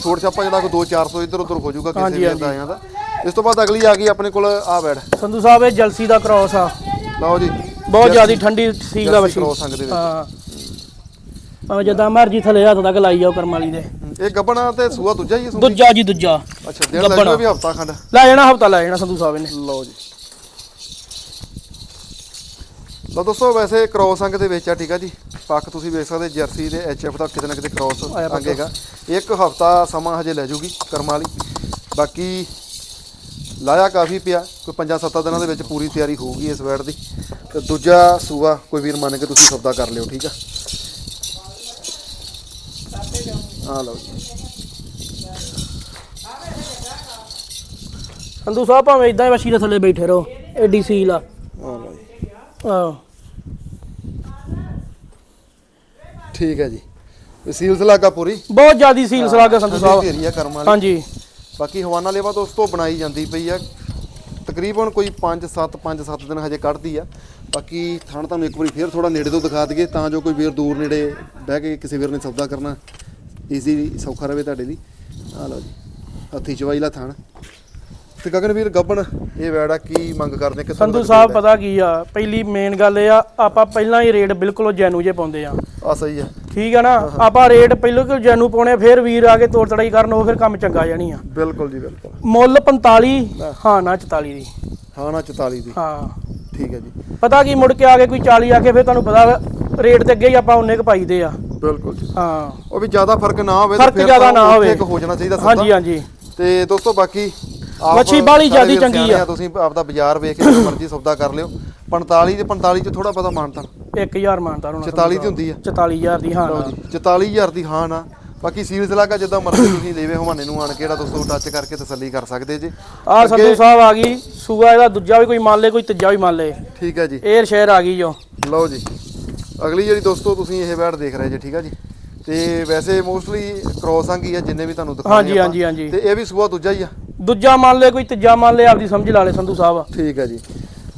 ਛੋਟ ਛਾਪਾ ਜਿਹੜਾ ਕੋਈ 2-400 ਇੱਧਰ ਉੱਧਰ ਹੋ ਜਾਊਗਾ ਕਿਸੇ ਵੀ ਇਦਾਂ ਆਇਆਂ ਦਾ ਇਸ ਤੋਂ ਬਾਅਦ ਅਗਲੀ ਆ ਗਈ ਆਪਣੇ ਕੋਲ ਆ ਬੈਡ। ਸੰਧੂ ਸਾਹਿਬ ਇਹ ਜਲਸੀ ਦਾ ਕ੍ਰੋਸ ਆ। ਲਓ ਜੀ। ਬਹੁਤ ਜ਼ਿਆਦੀ ਠੰਡੀ ਸੀਲ ਦਾ ਵਸ਼ੀ ਦੇ ਵਿੱਚ। ਹਾਂ। ਭਾਵੇਂ ਜਦਾਂ ਮਰਜ਼ੀ ਥੱਲੇ ਹੱਥ ਤੱਕ ਲਾਈ ਜਾਓ ਕਰਮ ਵਾਲੀ ਦੇ। ਇਹ ਗੱਬਣਾ ਤੇ ਸੂਆ ਦੂਜਾ ਹੀ ਸੂਆ ਦੂਜਾ ਜੀ ਦੂਜਾ। ਅੱਛਾ ਜਾਓ ਵੀ ਹਫਤਾ ਖੰਡ। ਲੈ ਜਾਣਾ ਹਫਤਾ ਲੈ ਜਾਣਾ ਸੰਧੂ ਸਾਹਿਬ ਨੇ ਲਓ ਜੀ। ਲਓ ਦੋਸਤੋ ਵੈਸੇ ਕ੍ਰੋਸ ਅੰਗ ਦੇ ਵਿੱਚ ਆ ਠੀਕ ਆ ਜੀ। ਪੱਕ ਤੁਸੀਂ ਵੇਖ ਸਕਦੇ ਜਰਸੀ ਦੇ ਐਚਐਫ ਦਾ ਕਿਤੇ ਨਾ ਕਿਤੇ ਕ੍ਰੋਸ ਹੈਗਾ ਇੱਕ ਹਫਤਾ ਸਮਾਂ ਹਜੇ ਲੈ ਜੂਗੀ ਕਰਮਾਂ ਵਾਲੀ ਬਾਕੀ ਲਾਇਆ ਕਾਫੀ ਪਿਆ ਕੋਈ 5-7 ਦਿਨਾਂ ਦੇ ਵਿੱਚ ਪੂਰੀ ਤਿਆਰੀ ਹੋਊਗੀ ਇਸ ਵੈਟ ਦੀ। ਤੇ ਦੂਜਾ ਸੂਆ ਕੋਈ ਵੀਰ ਮੰਨ ਕੇ ਤੁਸੀਂ ਸੌਦਾ ਕਰ ਲਿਓ ਠੀਕ ਆ? ਆ ਲਓ ਸੰਧੂ ਸਾਹਿਬ ਭਾਵੇਂ ਇਦਾਂ ਹੀ ਵਸ਼ੀ ਦੇ ਥੱਲੇ ਬੈਠੇ ਰਹੋ ਐਡੀ ਸੀਲ ਆ। ਆ ਲਓ ਜੀ। ਹਾਂ। ਠੀਕ ਹੈ ਜੀ। ਸੀਲਸ ਲਾਗਾ ਪੂਰੀ? ਬਹੁਤ ਜ਼ਿਆਦੀ ਸੀਲ ਸਲਾਗਾ ਸੰਧੂ ਸਾਹਿਬ। ਏਰੀਆ ਕਰਮ ਵਾਲੀ। ਹਾਂਜੀ। ਬਾਕੀ ਹਵਾਨਾ ਲੇਵਾ ਦੋਸਤੋ ਬਣਾਈ ਜਾਂਦੀ ਪਈ ਆ। ਤਕਰੀਬਨ ਕੋਈ 5-7 5-7 ਦਿਨ ਹਜੇ ਕੱਢਦੀ ਆ। ਬਾਕੀ ਥਣ ਤੁਹਾਨੂੰ ਇੱਕ ਵਾਰੀ ਫੇਰ ਥੋੜਾ ਨੇੜੇ ਤੋਂ ਦਿਖਾ ਦਈਏ ਤਾਂ ਜੋ ਕੋਈ ਵੀਰ ਦੂਰ ਨੇੜੇ ਬਹਿ ਕੇ ਕਿਸੇ ਵੀਰ ਨੇ ਸੌਦਾ ਕਰਨਾ ਈਜ਼ੀ ਸੌਖਾ ਰਵੇ ਤੁਹਾਡੇ ਲਈ। ਆ ਲਓ ਜੀ ਹੱਥੀ ਚਵਾਈ ਲਾ ਥਣ। ਤੇ ਗਗਨ ਵੀਰ ਗੱਬਣ ਇਹ ਵੈੜਾ ਕੀ ਮੰਗ ਕਰਦੇ ਕਿ ਸੰਧੂ ਸਾਹਿਬ ਪਤਾ ਕੀ ਆ ਪਹਿਲੀ ਮੇਨ ਗੱਲ ਇਹ ਆ ਆਪਾਂ ਪਹਿਲਾਂ ਹੀ ਰੇਟ ਬਿਲਕੁਲ ਜੈਨੂ ਜੇ ਪਾਉਂਦੇ ਆ। ਆ ਸਹੀ ਆ। ਠੀਕ ਆ ਨਾ? ਆਪਾਂ ਰੇਟ ਪਹਿਲਾਂ ਕਿ ਜੈਨੂ ਪਾਉਣੇ ਫਿਰ ਵੀਰ ਆ ਕੇ ਤੋੜ ਤੜਾਈ ਕਰਨ ਉਹ ਫਿਰ ਕੰਮ ਚੰਗਾ ਜਾਣੀ ਆ। ਬਿਲਕੁਲ ਜੀ ਬਿਲਕੁਲ। ਮੁੱਲ 45 ਹਾਂ। ਨਾ 44 ਦੀ। ਹਾਂ ਨਾ 44 ਦੀ। ਹਾਂ। ਠੀਕ ਹੈ ਜੀ। ਪਤਾ ਕੀ ਮੁੜ ਕੇ ਆ ਕੇ ਕੋਈ 40 ਆ ਕੇ ਫਿਰ ਤੁਹਾਨੂੰ ਪਤਾ ਰੇਟ ਤੇ ਅੱਗੇ ਹੀ ਆਪਾਂ ਉਹਨੇ ਕ ਪਾਈਦੇ ਆ। ਬਿਲਕੁਲ ਜੀ। ਹਾਂ। ਉਹ ਵੀ ਜ਼ਿਆਦਾ ਫ਼ਰਕ ਨਾ ਹੋਵੇ ਫ਼ਰਕ ਫਿਰ ਜ਼ਿਆਦਾ ਨਾ ਹੋਵੇ। ਇੱਕ ਹੋ ਜਾਣਾ ਚਾਹੀਦਾ ਸੌਦਾ। ਹਾਂਜੀ ਹਾਂਜੀ। ਤੇ ਦੋਸਤੋ ਬਾਕੀ ਮੱਛੀ ਸਾਰੇ ਜ਼ਿਆਦੀ ਚੰਗੀ ਆ। ਤੁਸੀਂ ਆਪਦਾ ਬਾਜ਼ਾਰ ਵੇਖ ਕੇ ਮਰਜ਼ੀ ਸੌਦਾ ਕਰ ਲਿਓ। 45 ਤੇ 45 ਚ ਥੋੜਾ ਪਤਾ ਮਾਨਤਾ। 1000 ਮਾਨਤਾ ਹੋਣਾ 44 ਦੀ ਹੁੰਦੀ ਆ। 44000 ਦੀ ਹਾਂ ਲਓ ਜੀ 44000 ਦੀ ਹਾਂ ਨਾ ਬਾਕੀ ਸੀਰੀਜ਼ ਲਾਗਾ ਜਿੱਦਾਂ ਮਰਜ਼ੀ ਤੁਸੀਂ ਲੈਵੇ ਹਵਾਨੇ ਨੂੰ ਆਣ ਕੇ ਜਿਹੜਾ ਦੋਸਤੋ ਟੱਚ ਕਰਕੇ ਤਸੱਲੀ ਕਰ ਸਕਦੇ ਜੀ। ਆ ਸੰਧੂ ਸਾਹਿਬ ਆ ਗਈ। ਸੂਆ ਇਹਦਾ ਦੂਜਾ ਵੀ ਕੋਈ ਮੰਨ ਲੇ ਕੋਈ ਤੀਜਾ ਵੀ ਮੰਨ ਲੇ। ਠੀਕ ਹੈ ਜੀ। ਏਅਰ ਸ਼ੇਅਰ ਆ ਗਈ ਜੋ। ਲਓ ਜੀ। ਅਗਲੀ ਜਿਹੜੀ ਦੋਸਤੋ ਤੁਸੀਂ ਇਹ ਬੈਟ ਦੇਖ ਰਹੇ ਜੀ ਠੀਕ ਹੈ ਜੀ? ਤੇ ਵੈਸੇ ਮੋਸਟਲੀ ਕ੍ਰੋਸਾਂ ਕੀ ਆ ਜਿੰਨੇ ਵੀ ਤੁਹਾਨੂੰ ਦਿਖਾਉਣੇ ਹਾਂਜੀ। ਹਾਂਜੀ, ਹਾਂਜੀ। ਤੇ ਇਹ ਵੀ ਸੂਆ ਦੂਜਾ ਹੀ ਆ? ਦੂਜਾ ਮੰਨ ਲੇ ਕੋਈ ਤੀਜਾ ਮੰਨ ਲੇ ਆਪਦੀ ਸਮਝ ਲਾ ਲੇ ਸੰਧੂ ਸਾਹਿਬ। ਠੀਕ ਹੈ ਜੀ।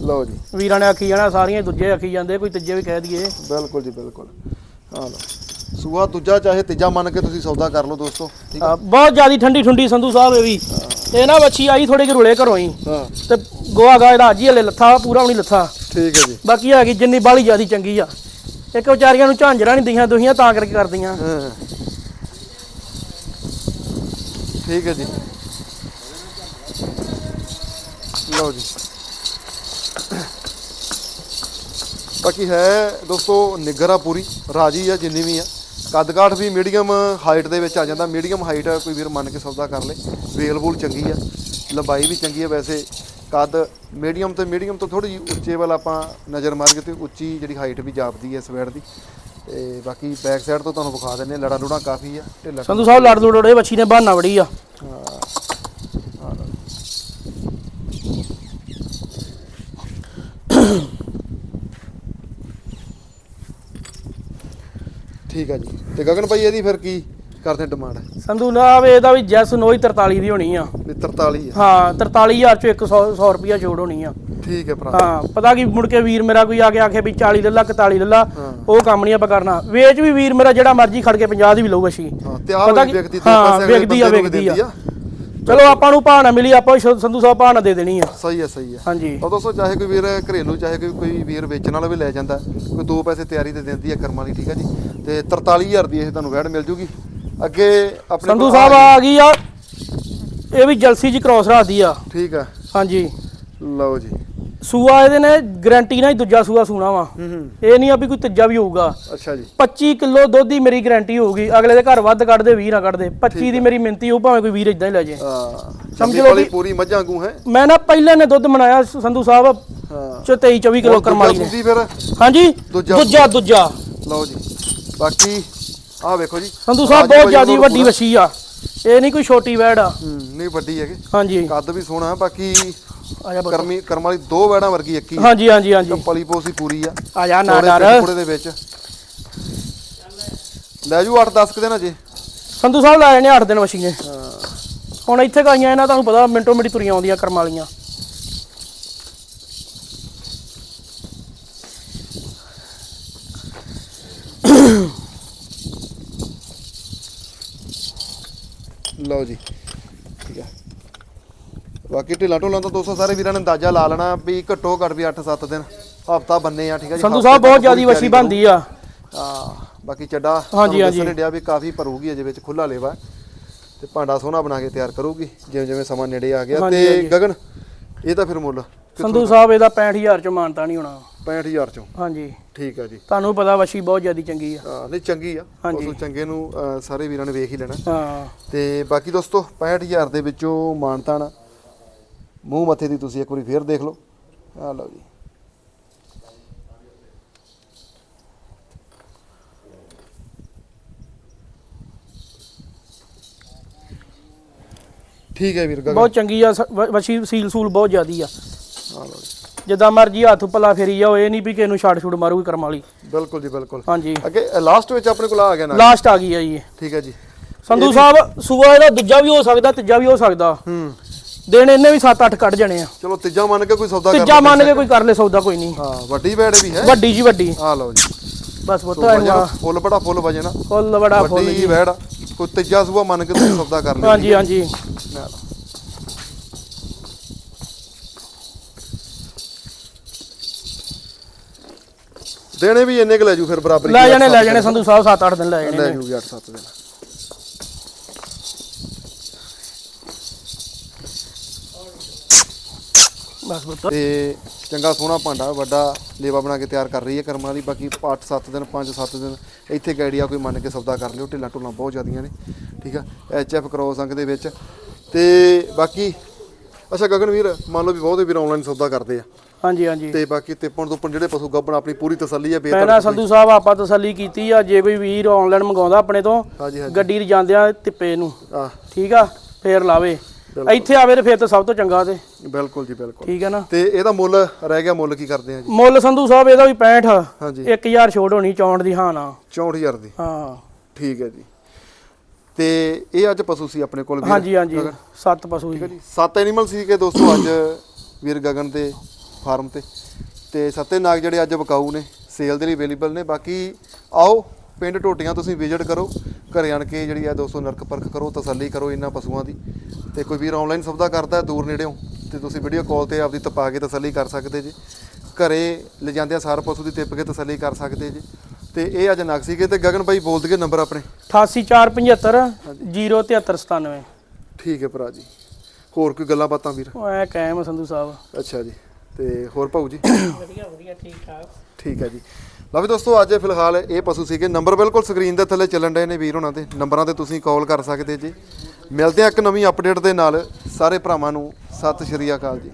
ਲਓ ਜੀ। ਵੀਰਾਂ ਨੇ ਆਖੀ ਜਾਣਾ ਸਾਰੀਆਂ ਦੂਜੇ ਆਖੀ ਜਾਂਦੇ ਕੋਈ ਤੀਜੇ ਵੀ ਕਹਿ ਦਈਏ। ਬਿਲਕੁਲ ਜੀ ਬਿਲਕੁਲ। ਹਾਂ ਲਓ। ਸੂਆ ਦੂਜਾ ਚਾਹੇ ਤੀਜਾ ਮੰਨ ਕੇ ਤੁਸੀਂ ਸੌਦਾ ਕਰ ਲਓ ਦੋਸਤੋ ਠੀਕ ਆ, ਬਹੁਤ ਜ਼ਿਆਦੀ ਠੰਡੀ ਠੁੰਡੀ ਸੰਧੂ ਸਾਹਿਬ ਇਹ ਵੀ। ਇਹ ਨਾ ਬੱਚੀ ਆਈ ਥੋੜੇ ਜਿਹੇ ਰੁਲੇ ਘਰੋਂ ਹੀ। ਹਾਂ। ਤੇ ਗੋਆ ਗਾ ਇਹਦਾ ਅੱਜ ਹੀ ਹਲੇ ਲੱਥਾ ਪੂਰਾ ਨਹੀਂ ਲੱਥਾ। ਠੀਕ ਹੈ ਜੀ। ਬਾਕੀ ਹੈਗੀ ਜਿੰਨੀ ਬਾਲੀ ਜ਼ਿਆਦੀ ਚੰਗੀ ਆ। ਇੱਕ ਵਿਚਾਰੀਆਂ ਨੂੰ ਝਾਂਜਰਾਂ ਨਹੀਂ ਦਿਆਂ ਦੁਹੀਆਂ ਤਾਂ ਕਰਕੇ ਕਰਦੀਆਂ। ਹਾਂ। ਠੀਕ ਹੈ ਜੀ। ਲਓ ਜੀ। ਬਾਕੀ ਹੈ ਦੋਸਤੋ ਨਿਗਰਾ ਪੂਰੀ, ਰਾਜੀ ਆ ਜਿੰਨੀ ਵੀ ਆ। ਕੱਦਕਾਠ ਵੀ ਮੀਡੀਅਮ ਹਾਈਟ ਦੇ ਵਿੱਚ ਆ ਜਾਂਦਾ। ਮੀਡੀਅਮ ਹਾਈਟ ਕੋਈ ਵੀਰ ਮੰਨ ਕੇ ਸੌਦਾ ਕਰ ਲੇ। ਵੇਲ ਵੂਲ ਚੰਗੀ ਆ। ਲੰਬਾਈ ਵੀ ਚੰਗੀ ਆ ਵੈਸੇ। ਕੱਦ ਮੀਡੀਅਮ ਤੇ ਮੀਡੀਅਮ ਤੋਂ ਥੋੜੀ ਜਿਹੀ ਉੱਚੇ ਵੱਲ ਆਪਾਂ ਨਜ਼ਰ ਮਾਰੀਏ ਤੇ ਉੱਚੀ ਜਿਹੜੀ ਹਾਈਟ ਵੀ ਜਾਪਦੀ ਹੈ ਸਵੈੜ ਦੀ। ਤੇ ਬਾਕੀ ਬੈਕ ਸਾਈਡ ਤੋਂ ਤੁਹਾਨੂੰ ਵਿਖਾ ਦਿੰਨੇ ਲੜਾ ਲੁੜਾ ਕਾਫੀ ਆ ਢਿੱਲਾ ਸੰਧੂ ਸਾਹਿਬ ਲੜ ਲੁੜੇ ਬੱਚੀ ਨੇ ਬਹਾਨਾ ਵੜੀ ਆ। ਠੀਕ ਆ ਜੀ। ਤੇ ਗਗਨ ਭਾਈ ਇਹਦੀ ਫਿਰ ਕੀ? ਕਰਦੇ ਡਿਮਾਂਡ? ਸੰਧੂ ਨਾ ਵੇ ਇਹਦਾ ਵੀ ਜੈਸ ਨੋਈ 43 ਦੀ ਹੋਣੀ ਆ। ਵੀ 43 ਆ? ਹਾਂ 43000 ਚੋਂ 100 100 ਰੁਪਿਆ ਜੋੜ ਹੋਣੀ ਆ। ਠੀਕ ਹੈ ਭਰਾ। ਹਾਂ ਪਤਾ ਕੀ ਮੁੜ ਕੇ ਵੀਰ ਮੇਰਾ ਕੋਈ ਆ ਕੇ ਆਖੇ ਵੀ 40 ਲੱਲਾ 41 ਲੱਲਾ। ਉਹ ਕੰਮ ਨਹੀਂ ਆਪਾਂ ਕਰਨਾ। ਵੇਚ ਵੀ ਵੀਰ ਮੇਰਾ ਜਿਹੜਾ ਮਰਜ਼ੀ ਖੜ ਕੇ 50 ਦੀ ਵੀ ਲਊ ਅਸ਼ੀ ਹਾਂ ਤੇ ਕੀ- ਵਿਅਕਤੀ ਪੈਸੇ ਵਿਕਦੀ ਆ, ਵਿਕਦੀ ਆ। ਆ। ਚਲੋ ਆਪਾਂ ਨੂੰ ਨਾ ਮਿਲੀ ਆਪਾਂ ਸੰਧੂ ਸਾਹਿਬ ਨਾ ਦੇ ਦੇਣੀ ਆ। ਸਹੀ ਹੈ ਸਹੀ ਹੈ ਹਾਂਜੀ। ਉਹ ਦੋਸਤੋ ਚਾਹੇ ਕੋਈ ਵੀਰ ਘਰੇਲੂ ਚਾਹੇ ਕੋਈ ਕੋਈ ਵੀਰ ਵੇਚਣ ਵਾਲਾ ਵੀ ਲੈ ਜਾਂਦਾ ਕੋਈ ਦੋ ਪੈਸੇ ਤਿਆਰੀ ਤੇ ਦਿੰਦੀ ਹੈ ਕਰਮ ਵਾਲੀ ਠੀਕ ਹੈ ਜੀ। ਤੇ 43000 ਦੀ ਇਹ ਤੁਹਾਨੂੰ ਵੈੜ ਮਿਲ ਜੂਗੀ। ਅੱਗੇ ਆਪਣੇ ਸੰਧੂ ਕੋਲ ਸਾਹਿਬ ਆ ਗਈ ਆ। ਇਹ ਵੀ ਜਲਸੀ ਜੀ ਕ੍ਰੋਸ ਰੱਖਦੀ ਆ। ਠੀਕ ਹੈ ਹਾਂਜੀ। ਲਓ ਜੀ। ਸੂਆ ਇਹਦੇ ਨੇ ਗਾਰੰਟੀ ਨਾਲ ਹੀ ਦੂਜਾ ਸੂਆ ਸੂਣਾ ਵਾ। ਹੂੰ ਹੂੰ। ਇਹ ਨਹੀਂ ਆ ਵੀ ਕੋਈ ਤੀਜਾ ਵੀ ਹੋਊਗਾ। ਅੱਛਾ ਜੀ। 25 ਕਿਲੋ ਦੁੱਧ ਦੀ ਮੇਰੀ ਗਾਰੰਟੀ ਹੋਊਗੀ। ਅਗਲੇ ਦੇ ਘਰ ਵੱਧ ਕੱਢਦੇ 20 ਨਾ ਕੱਢਦੇ। 25 ਦੀ ਮੇਰੀ ਮਿੰਤੀ ਹੋਊ ਭਾਵੇਂ ਕੋਈ ਵੀਰ ਇਦਾਂ ਹੀ ਲੈ ਜੇ। ਆ ਸਮਝ ਲਓ ਵੀ- ਪੂਰੀ ਮੱਝਾਂ ਵਾਂਗੂ ਹੈ। ਮੈਂ ਨਾ ਪਹਿਲੇ ਨੇ ਦੁੱਧ ਬਣਾਇਆ ਸੰਧੂ ਸਾਹਿਬ ਹਾਂ। ਚ 23 24 ਕਿਲੋ ਕਰਮਾਲੀ ਨੇ। ਸੁਣਦੀ ਫਿਰ? ਹਾਂਜੀ। ਦੂਜਾ ਦੂਜਾ ਦੂਜਾ। ਲਓ ਜੀ। ਬਾਕੀ ਆਹ ਵੇਖੋ ਜੀ। ਸੰਧੂ ਸਾਹਿਬ ਬਹੁਤ ਜ਼ਿਆਦੀ ਵੱਡੀ ਵਛੀ ਆ। ਇਹ ਨਹੀਂ ਕੋਈ ਛੋਟੀ ਵੈੜ ਆ। ਨਹੀਂ ਵੱਡੀ ਹੈਗੇ। ਹਾਂਜੀ। ਕੱਦ ਵੀ ਸੋਹਣਾ ਬਾਕੀ। ਕਰਮੀ ਕਰਮ ਵਾਲੀ ਦੋ ਵੈੜਾਂ ਵਰਗੀ ਇੱਕ। ਹਾਂਜੀ ਹਾਂਜੀ ਹਾਂਜੀ। ਪਲੀ ਪੋਸੀ ਪੂਰੀ ਆ। ਆ ਜਾ ਨਾ ਥੋੜੇ ਡਰ ਪੁੜੇ ਦੇ ਵਿੱਚ। ਲੈ ਜੂ 8-10 ਕੁ ਦਿਨ ਅਜੇ ਸੰਧੂ ਸਾਹਿਬ ਲਾਏ ਨੇ 8 ਦਿਨ ਵਛੀ ਨੇ। ਹਾਂ। ਹੁਣ ਇੱਥੇ ਗਾਈਆਂ ਇਹਨਾਂ ਤੁਹਾਨੂੰ ਪਤਾ ਮਿੰਟੋ ਮਿੰਟੀ ਤੁਰੀਆਂ ਆਉਂਦੀਆਂ ਕਰਮ ਵਾਲੀਆਂ। ਲਓ ਜੀ। ਠੀਕ ਆ। ਬਾਕੀ ਢਿੱਲਾ ਢੋਲਾਂ ਤਾਂ ਦੋਸਤੋ ਸਾਰੇ ਵੀਰਾਂ ਨੇ ਅੰਦਾਜ਼ਾ ਲਾ ਲੈਣਾ ਵੀ ਘੱਟੋ ਘੱਟ ਵੀ 8-7 ਦਿਨ ਹਫਤਾ ਬੰਨੇ ਆ ਠੀਕ ਆ ਜੀ। ਸੰਧੂ ਸਾਹਿਬ ਬਹੁਤ ਜ਼ਿਆਦੀ ਤਿਆਰੀ ਬਣਦੀ ਆ। ਹਾਂ ਬਾਕੀ ਚੱਡਾ ਹਾਂਜੀ, ਹਾਂਜੀ। ਦੱਸਣ ਡਿਆ ਵੀ ਕਾਫੀ ਭਰੂਗੀ ਅਜੇ ਵਿੱਚ ਖੁੱਲਾ ਲੇਵਾ। ਤੇ ਭਾਂਡਾ ਸੋਹਣਾ ਬਣਾ ਕੇ ਤਿਆਰ ਕਰੂਗੀ ਜਿਵੇਂ ਜਿਵੇਂ ਸਮਾਂ ਨੇੜੇ ਆ ਗਿਆ। ਤੇ। ਗਗਨ ਇਹ ਤਾਂ ਫਿਰ ਮੁੱਲ। ਸੰਧੂ ਸਾਹਿਬ ਇਹਦਾ 65000 ਚੋਂ ਮਾਨਤਾ ਨਹੀਂ ਹੋਣਾ। 65000 ਚੋਂ? ਹਾਂਜੀ। ਠੀਕ ਆ ਜੀ। ਤੁਹਾਨੂੰ ਪਤਾ ਵਛੀ ਬਹੁਤ ਜ਼ਿਆਦੀ ਚੰਗੀ ਆ। ਹਾਂ, ਨਹੀਂ ਚੰਗੀ ਆ। ਹਾਂਜੀ। ਉਸ ਚੰਗੇ ਨੂੰ ਅਹ, ਸਾਰੇ ਵੀਰਾਂ ਨੇ ਵੇਖ ਹੀ ਲੈਣਾ। ਹਾਂ। ਤੇ ਬਾਕੀ ਦੋਸਤੋ 65000 ਦੇ ਵਿੱਚੋਂ ਮਾਨਤਾਨ ਮੂੰਹ ਮੱਥੇ ਦੀ ਤੁਸੀਂ ਇੱਕ ਵਾਰੀ ਫੇਰ ਦੇਖ ਲਓ। ਆ ਲਓ ਜੀ। ਠੀਕ ਹੈ ਵੀਰ ਗਗਨ। ਬਹੁਤ ਚੰਗੀ ਆ ਸ- ਵ- ਵਛੀ ਸੀਲ ਸੂਲ ਬਹੁਤ ਜ਼ਿਆਦੀ ਆ। ਆ ਲਓ ਜੀ। ਜਿੱਦਾਂ ਮਰਜ਼ੀ ਹੱਥ ਪੱਲਾ ਫੇਰੀ ਜਾਓ ਇਹ ਨਹੀਂ ਵੀ ਕਿਸੇ ਨੂੰ ਛਾੜ ਛੁੜ ਮਾਰੂਗੀ ਕਰਮ ਵਾਲੀ। ਬਿਲਕੁਲ ਜੀ ਬਿਲਕੁਲ। ਹਾਂਜੀ। ਅੱਗੇ ਲਾਸਟ ਵਿੱਚ ਆਪਣੇ ਕੋਲ ਆ ਗਿਆ ਨਾ ਲਾਸਟ ਆ ਗਈ ਆ ਜੀ ਇਹ। ਠੀਕ ਹੈ ਜੀ। ਸੰਧੂ ਸਾਹਿਬ ਸੂਆ ਇਹਦਾ ਦੂਜਾ ਵੀ ਹੋ ਸਕਦਾ ਤੀਜਾ ਵੀ ਹੋ ਸਕਦਾ। ਹੂੰ। ਦਿਨ ਇਹਨੇ ਵੀ 7-8 ਕੱਢ ਜਾਣੇ ਆ। ਚਲੋ ਤੀਜਾ ਮੰਨ ਕੇ ਕੋਈ ਸੌਦਾ ਕਰ ਤੀਜਾ ਮੰਨ ਕੇ ਕੋਈ ਕਰ ਲੈ ਸੌਦਾ ਕੋਈ ਨਹੀਂ। ਹਾਂ ਵੱਡੀ ਬੈੜ ਵੀ ਹੈ। ਵੱਡੀ ਜੀ ਵੱਡੀ। ਆ ਲਓ ਜੀ। ਬਸ ਪੁੱਤ ਵਜਨ ਫੁੱਲ ਬੜਾ ਫੁੱਲ ਵਜਨ ਆ ਫੁੱਲ ਬੜਾ ਫੁੱਲ ਵੱਡੀ ਬੈੜ ਆ। ਕੋਈ ਤੀਜਾ ਸੂਆ ਮੰਨ ਕੇ ਤੁਸੀਂ ਸੌਦਾ ਕਰ ਲਿਓ ਹਾਂਜੀ ਹਾਂਜੀ ਲੈ ਲਓ। ਦੇਣੇ ਵੀ ਇੰਨੇ ਕੁ ਲੈ ਜੂ ਫਿਰ ਬਰਾਬਰੀ ਲੈ ਜਾਣੇ ਲੈ ਜਾਣੇ ਸੰਧੂ ਸਾਹਿਬ 7-8 ਦਿਨ ਲੈ ਜਾਣੇ ਲੈ। ਜੂਗੀ 8-7 ਦਿਨ। ਬਸ ਤੇ ਚੰਗਾ ਸੋਹਣਾ ਭਾਂਡਾ ਵੱਡਾ ਲੇਵਾ ਬਣਾ ਕੇ ਤਿਆਰ ਕਰ ਰਹੀ ਹੈ ਕਰਮਾਂ ਦੀ ਬਾਕੀ 8-7 ਦਿਨ 5-7 ਦਿਨ ਇੱਥੇ ਗੈੜੀਆ ਕੋਈ ਮੰਨ ਕੇ ਸੌਦਾ ਕਰ ਲਿਓ ਢਿੱਲਾਂ ਢੁੱਲਾਂ ਬਹੁਤ ਜ਼ਿਆਦੀਆਂ ਨੇ ਠੀਕ ਆ ਐਚ ਐਫ ਕਰੋਸ ਅੰਕ ਦੇ ਵਿੱਚ। ਤੇ ਬਾਕੀ ਅੱਛਾ ਗਗਨਵੀਰ ਮੰਨ ਲਓ ਵੀ ਬਹੁਤੇ ਵੀਰ ਆਨਲਾਈਨ ਸੌਦਾ ਕਰਦੇ ਆ। ਹਾਂਜੀ ਹਾਂਜੀ। ਤੇ ਬਾਕੀ ਤਿੱਪਣ ਤੁੱਪਣ ਜਿਹੜੇ ਪਸ਼ੂ ਗੱਬਣ ਆਪਣੀ ਪੂਰੀ ਤਸੱਲੀ ਹੈ ਬੇਤਰ ਪਹਿਲਾਂ ਸੰਧੂ ਸਾਹਿਬ ਆਪਾਂ ਤਸੱਲੀ ਕੀਤੀ ਆ ਜੇ ਕੋਈ ਵੀਰ ਆਨਲਾਈਨ ਮੰਗਾਉਂਦਾ ਆਪਣੇ ਤੋਂ ਹਾਂਜੀ ਹਾਂਜੀ। ਗੱਡੀ 'ਚ ਜਾਂਦਿਆਂ ਤਿੱਪੇ ਨੂੰ। ਆ ਠੀਕ ਆ? ਫੇਰ ਲਾਵੇ। ਇੱਥੇ ਆਵੇ ਤੇ ਫੇਰ ਤਾਂ ਸਭ ਤੋਂ ਚੰਗਾ ਤੇ। ਬਿਲਕੁਲ ਜੀ ਬਿਲਕੁਲ। ਠੀਕ ਹੈ ਨਾ? ਤੇ ਇਹਦਾ ਮੁੱਲ ਰਹਿ ਗਿਆ ਮੁੱਲ ਕੀ ਕਰਦੇ ਆ ਜੀ? ਮੁੱਲ ਸੰਧੂ ਸਾਹਿਬ ਇਹਦਾ ਵੀ 65 ਹਾਂਜੀ। 1000 ਛੋੜ ਹੋਣੀ 64 ਦੀ ਹਾਂ ਨਾ। 64000 ਦੀ। ਹਾਂ। ਠੀਕ ਹੈ ਜੀ। ਤੇ ਇਹ ਅੱਜ ਪਸ਼ੂ ਸੀ ਆਪਣੇ ਕੋਲ ਵੀਰ ਹਾਂਜੀ ਹਾਂਜੀ। ਸੱਤ ਪਸ਼ੂ ਜੀ। ਸੱਤ ਐਨੀਮਲ ਸੀ ਕਿ ਦੋਸਤੋ ਅੱਜ ਵੀਰ ਗਗਨ ਦੇ? ਫਾਰਮ ਤੇ। ਤੇ ਸੱਤੇ ਨਾਗ ਜਿਹੜੇ ਅੱਜ ਵਿਕਾਊ ਨੇ ਸੇਲ ਦੇ ਲਈ ਅਵੇਲੇਬਲ ਨੇ। ਬਾਕੀ ਆਓ ਪਿੰਡ ਟੋਟੀਆਂ ਤੁਸੀਂ ਵਿਜ਼ਿਟ ਕਰੋ। ਘਰੇ ਆਣ ਕੇ ਜਿਹੜੀ ਆ ਦੋਸਤੋ ਨਰਕ ਪਰਖ ਕਰੋ ਤਸੱਲੀ ਕਰੋ ਇਹਨਾਂ ਪਸ਼ੂਆਂ ਦੀ। ਤੇ ਕੋਈ ਵੀਰ ਆਨਲਾਈਨ ਸੌਦਾ ਕਰਦਾ ਦੂਰ ਨੇੜਿਓਂ ਤੇ ਤੁਸੀਂ ਵੀਡੀਓ ਕਾਲ ਤੇ ਆਪਦੀ ਤਪਾ ਕੇ ਤਸੱਲੀ ਕਰ ਸਕਦੇ ਜੀ। ਘਰੇ ਲਿਜਾਂਦਿਆਂ ਸਾਰ ਪਸ਼ੂ ਦੀ ਤਿੱਪ ਕੇ ਤਸੱਲੀ ਕਰ ਸਕਦੇ ਜੀ। ਤੇ ਇਹ ਅੱਜ ਨਗ ਸੀਗੇ ਤੇ ਗਗਨ ਭਾਈ ਬੋਲ ਦਈਏ ਨੰਬਰ ਆਪਣੇ? 88475 07397 ਠੀਕ ਹੈ ਭਰਾ ਜੀ। ਹੋਰ ਕੋਈ ਗੱਲਾਂ ਬਾਤਾਂ ਵੀਰ? ਐ ਕਾਇਮ ਆ ਸੰਧੂ ਸਾਹਿਬ। ਅੱਛਾ ਜੀ। ਤੇ ਹੋਰ ਭਾਊ ਜੀ? ਵਧੀਆ ਵਧੀਆ ਠੀਕ ਠਾਕ। ਠੀਕ ਹੈ ਜੀ। ਲਓ ਵੀ ਦੋਸਤੋ ਅੱਜ ਫਿਲਹਾਲ ਇਹ ਪਸ਼ੂ ਸੀਗੇ। ਨੰਬਰ ਬਿਲਕੁਲ ਸਕਰੀਨ ਦੇ ਥੱਲੇ ਚੱਲਣ ਡਏ ਨੇ ਵੀਰ ਹੋਣਾ ਦੇ। ਨੰਬਰਾਂ ਤੇ ਤੁਸੀਂ ਕਾਲ ਕਰ ਸਕਦੇ ਜੀ। ਮਿਲਦੇ ਆ ਇੱਕ ਨਵੀਂ ਅਪਡੇਟ ਦੇ ਨਾਲ। ਸਾਰੇ ਭਰਾਵਾਂ ਨੂੰ ਸਤਿ ਸ਼੍ਰੀ ਅਕਾਲ ਜੀ।